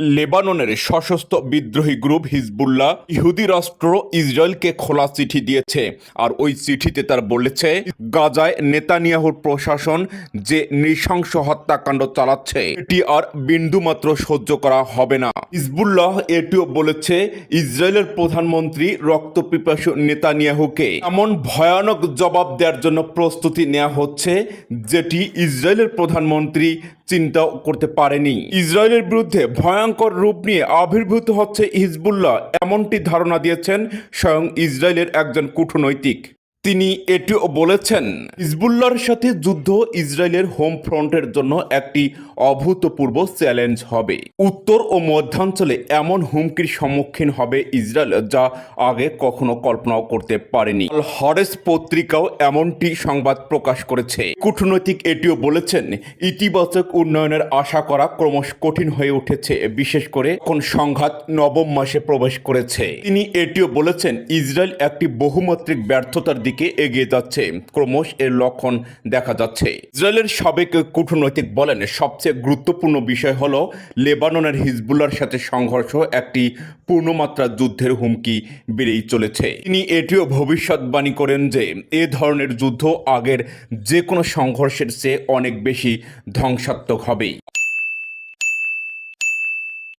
লেবাননের সশস্ত্র বিদ্রোহী গ্রুপ হিজবুল্লাহ ইহুদি রাষ্ট্র ইসরায়েলকে খোলা চিঠি দিয়েছে আর ওই চিঠিতে তার বলেছে, গাজায় নেতানিয়াহুর প্রশাসন যে নৃশংস হত্যাকাণ্ড চালাচ্ছে, এটি আর বিন্দুমাত্র সহ্য করা হবে না। হিজবুল্লাহ এটিও বলেছে, ইসরায়েলের প্রধানমন্ত্রী রক্তপিপাসু নেতানিয়াহুকে এমন ভয়ানক জবাব দেওয়ার জন্য প্রস্তুতি নেওয়া হচ্ছে, যেটি ইসরায়েলের প্রধানমন্ত্রী চিন্তাও করতে পারেনি। ইসরায়েলের বিরুদ্ধে ভয়ঙ্কর রূপ নিয়ে আবির্ভূত হচ্ছে হিজবুল্লাহ, এমনটি ধারণা দিয়েছেন স্বয়ং ইসরায়েলের একজন কূটনৈতিক। তিনি এটিও বলেছেন, হিজবুল্লাহর সাথে যুদ্ধ ইসরায়েলের হোম ফ্রন্টের জন্য একটি অভূতপূর্ব চ্যালেঞ্জ হবে। উত্তর ও মধ্যাঞ্চলে এমন হুমকির সম্মুখীন হবে ইসরায়েল যা আগে কখনো কল্পনাও করতে পারেনি। হরেস পত্রিকাও এমনটি সংবাদ প্রকাশ করেছে। কূটনৈতিক এটিও বলেছেন, ইতিবাচক উন্নয়নের আশা করা ক্রমশ কঠিন হয়ে উঠেছে, বিশেষ করে কোন সংঘাত নবম মাসে প্রবেশ করেছে। তিনি এটিও বলেছেন, ইসরায়েল একটি বহুমাত্রিক ব্যর্থতার দিকে এগিয়ে যাচ্ছে। ক্রমশ এর লক্ষণ দেখা যাচ্ছে। ইসরায়েলের সাবেক কূটনৈতিক বলেন, সবচেয়ে গুরুত্বপূর্ণ বিষয় হল লেবাননের হিজবুল্লার সাথে সংঘর্ষ একটি পূর্ণমাত্রা যুদ্ধের হুমকি বেড়েই চলেছে। তিনি এটিও ভবিষ্যৎবাণী করেন যে, এ ধরনের যুদ্ধ আগের যে কোনো সংঘর্ষের চেয়ে অনেক বেশি ধ্বংসাত্মক হবে